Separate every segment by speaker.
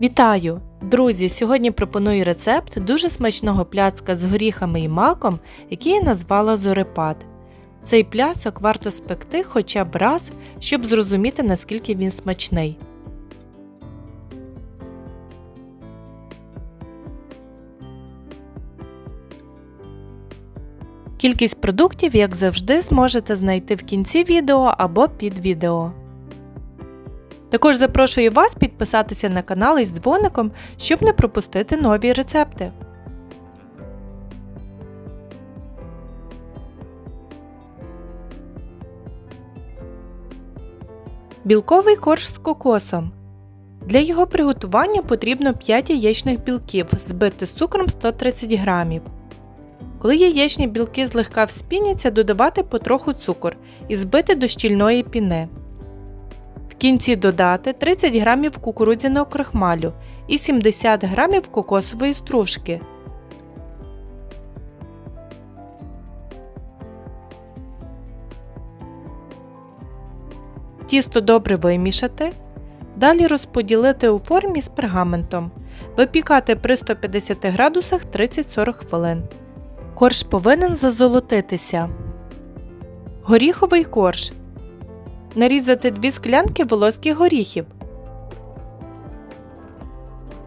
Speaker 1: Вітаю! Друзі! Сьогодні пропоную рецепт дуже смачного пляцка з горіхами і маком, який я назвала зорепад. Цей пляцок варто спекти хоча б раз, щоб зрозуміти наскільки він смачний. Кількість продуктів, як завжди, зможете знайти в кінці відео або під відео. Також запрошую вас підписатися на канал із дзвоником, щоб не пропустити нові рецепти. Білковий корж з кокосом. Для його приготування потрібно 5 яєчних білків, збити з цукром 130 г. Коли яєчні білки злегка вспіняться, додавати потроху цукор і збити до щільної піни. Кінці додати 30 г кукурудзяного крахмалю і 70 г кокосової стружки. Тісто добре вимішати. Далі розподілити у формі з пергаментом. Випікати при 150 градусах 30-40 хвилин. Корж повинен зазолотитися. Горіховий корж. Нарізати 2 склянки волоських горіхів.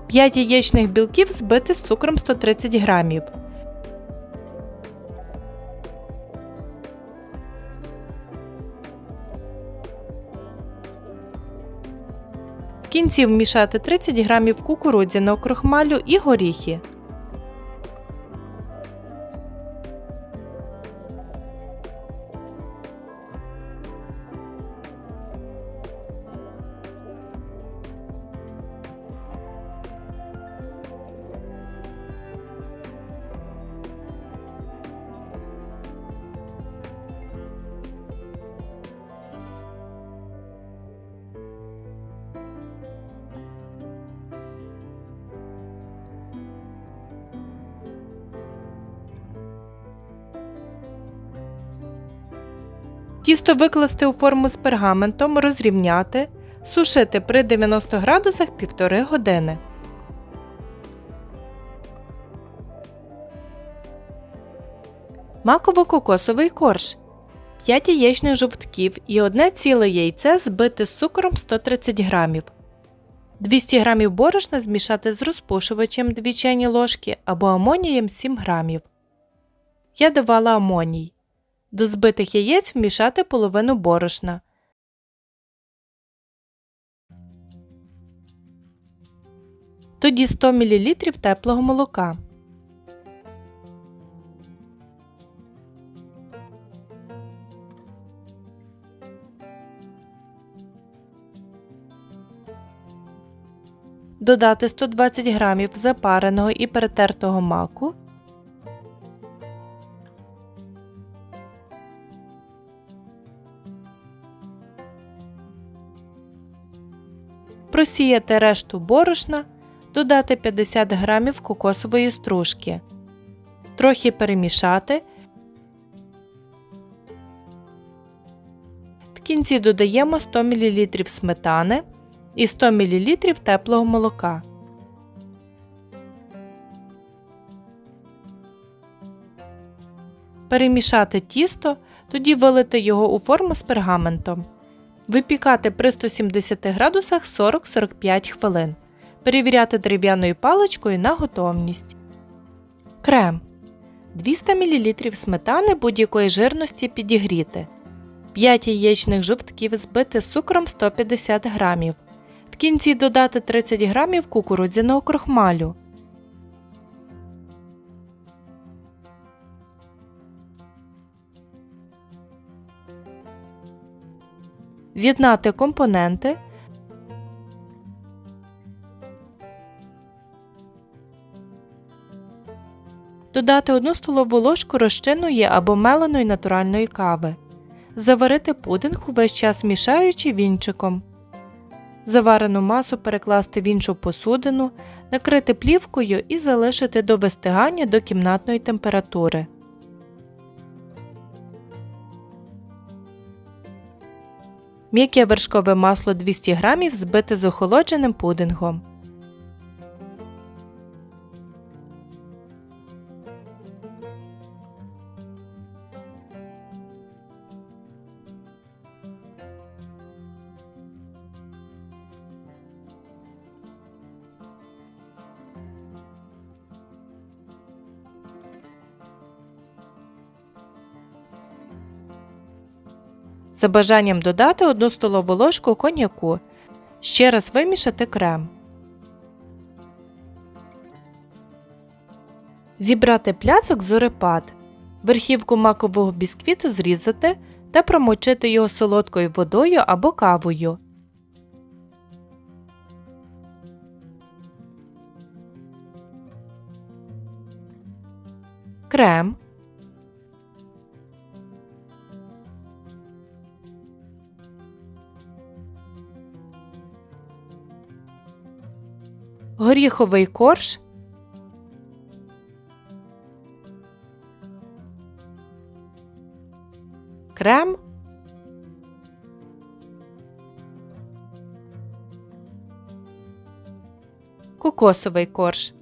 Speaker 1: 5 яєчних білків збити з цукром 130 грамів. В кінці вмішати 30 грамів кукурудзяного крохмалю і горіхи. Тісто викласти у форму з пергаментом, розрівняти, сушити при 90 градусах 1,5 години. Маково-кокосовий корж 5 яєчних жовтків і 1 ціле яйце збити з цукром 130 г. 200 г борошна змішати з розпушувачем 2 чайні ложки або амонієм 7 г. Я давала амоній. До збитих яєць вмішати половину борошна. Тоді 100 мл теплого молока. Додати 120 г запареного і перетертого маку просіяти решту борошна, додати 50 г кокосової стружки, трохи перемішати. В кінці додаємо 100 мл сметани і 100 мл теплого молока. Перемішати тісто, тоді вилити його у форму з пергаментом. Випікати при 170 градусах 40-45 хвилин. Перевіряти дерев'яною паличкою на готовність. Крем 200 мл сметани будь-якої жирності підігріти. 5 яєчних жовтків збити з цукром 150 г. В кінці додати 30 г кукурудзяного крохмалю. З'єднати компоненти. Додати 1 столову ложку розчинної або меленої натуральної кави. Заварити пудинг увесь час мішаючи вінчиком. Заварену масу перекласти в іншу посудину, накрити плівкою і залишити до вистигання до кімнатної температури. М'яке вершкове масло 200 г збите з охолодженим пудингом. За бажанням додати 1 столову ложку коньяку. Ще раз вимішати крем. Зібрати пляцок зорепад. Верхівку макового бісквіту зрізати та промочити його солодкою водою або кавою. Крем. Горіховий корж. Крем. Кокосовий корж.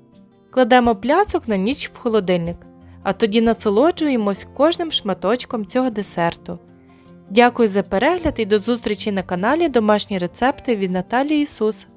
Speaker 1: Кладемо пляцок на ніч в холодильник, а тоді насолоджуємось кожним шматочком цього десерту. Дякую за перегляд і до зустрічі на каналі Домашні рецепти від Наталії Ісус.